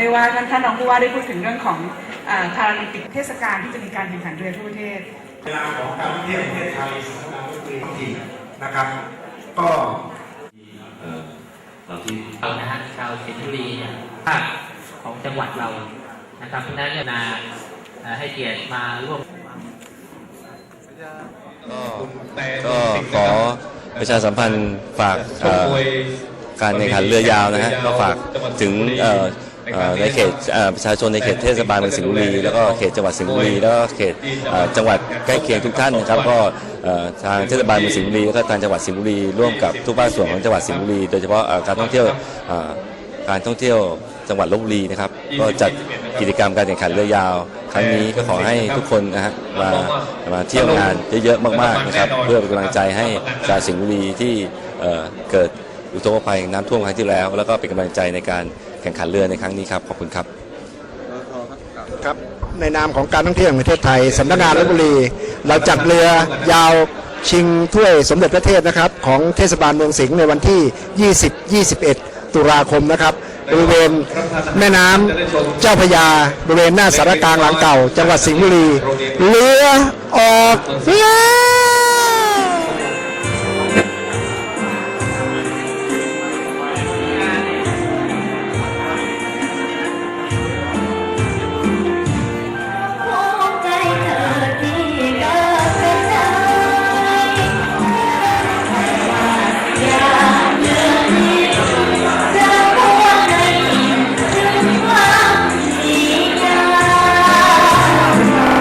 ได้ว่าท่านท่านรองผู้ว่าได้พูดถึงเรื่องของพาราลิมปิกเทศกาลที่จะมีการแข่งขันเรือทั่วประเทศเวลาของการท่องเที่ยวประเทศไทยสำนักงานดนตรีท้องถิ่นนะครับ ก็เอ่อเราที่เรานะฮะชาวสิงห์บุรีเนี่ยภาคของจังหวัดเรานะครับเพราะฉะนั้นเนี่ยนาเอ่อให้เกียรติมาร่วมก็ขอประชาสัมพันธ์ฝากเอ่อการแข่งขันเรือยาวนะฮะก็ฝากถึงเอ่อเอ่อ ในเขตเอ่อประชาชนในเขตเทศบาลเมืองสิงห์บุรี แล้วก็เขตจังหวัดสิงห์บุรีแล้วก็เขตเอ่อจังหวัดใกล้เคียงทุกท่านนะครับ ก็เอ่อทางเทศบาลเมืองสิงห์บุรีแล้วก็ทางจังหวัดสิงห์บุรีร่วมกับทุกภาคส่วนของจังหวัดสิงห์บุรีโดยเฉพาะเอ่อการท่องเที่ยวเอ่อการท่องเที่ยวจังหวัดลบบุรีนะครับ ก็จัดกิจกรรมการแข่งขันเรือยาว ครั้งนี้ก็ขอให้ทุกคนนะฮะมามาเที่ยวงานเยอะๆมากๆนะครับ เพื่อเป็นกำลังใจให้ชาวสิงห์บุรีที่เอ่อเกิดอุทกภัยน้ำท่วมครั้งที่แล้ว แล้วก็เป็นกำลังใจในการ แข่งขันเรือในครั้งนี้ครับ ขอบคุณครับ ครับ ในนามของการท่องเที่ยวแห่งประเทศไทยสำนักงานลบบุรี เราจัดเรือยาวชิงถ้วยสมเด็จพระเทพนะครับ ของเทศบาลเมืองสิงห์ในวันที่ 20 21 ตุลาคมนะครับ บริเวณแม่น้ำเจ้าพระยา บริเวณหน้าสารกลางหลังเก่า จังหวัดสิงห์บุรี เรือออกแล้ว